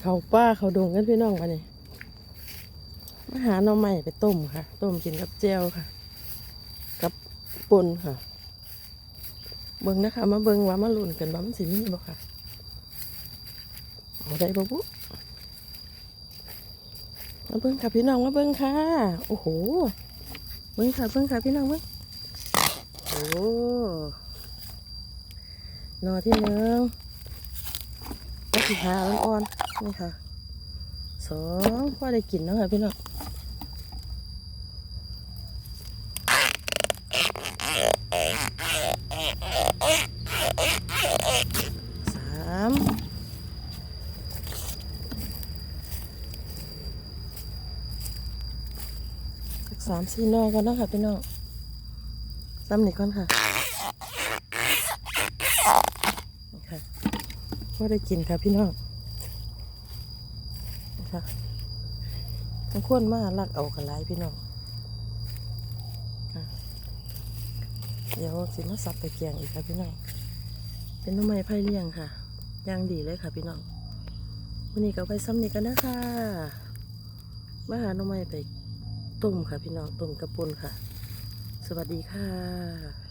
เขาป้าเขาดงกันพี่น้องมาเนี่ยมาหาหน่อไม้ไปต้มค่ะ ต้มกินกับเจียวค่ะ กับปนค่ะ เบิ่งนะคะ มาเบิ่งว่ามาลุ้นกันว่ามันสิมีบ่ค่ะเอาได้บ่บุมาเบิ่งค่ะพี่น้องมาเบิ่งค่ะ โอ้โห เบิ่งค่ะเบิ่งค่ะพี่น้องเบิ่งโอ้นอที่หนึ่งก็สิหาอ่อนๆ นี่ค่ะสองพอได้กินแล้วค่ะพี่น้องสามสักสามสี่นอกันนะค่ะพี่น้องซ้ำนี่ก่อนค่ะนี่ค่ะพอได้กินค่ะพี่น้อง ค่ะมันควรมาลักเอากันหลายพี่น้องเดี๋ยวสิมาสับไปเกียงอีกค่ะพี่น้อง เป็นน้ำไม้ไผ่เลี้ยงค่ะย่างดีเลยค่ะพี่น้องวันนี้ก็ไปซ้ำนี่กันนะคะมาหาหน้ำไม้ไปต้มค่ะพี่น้องต้มกระปุนค่ะ สวัสดีค่ะ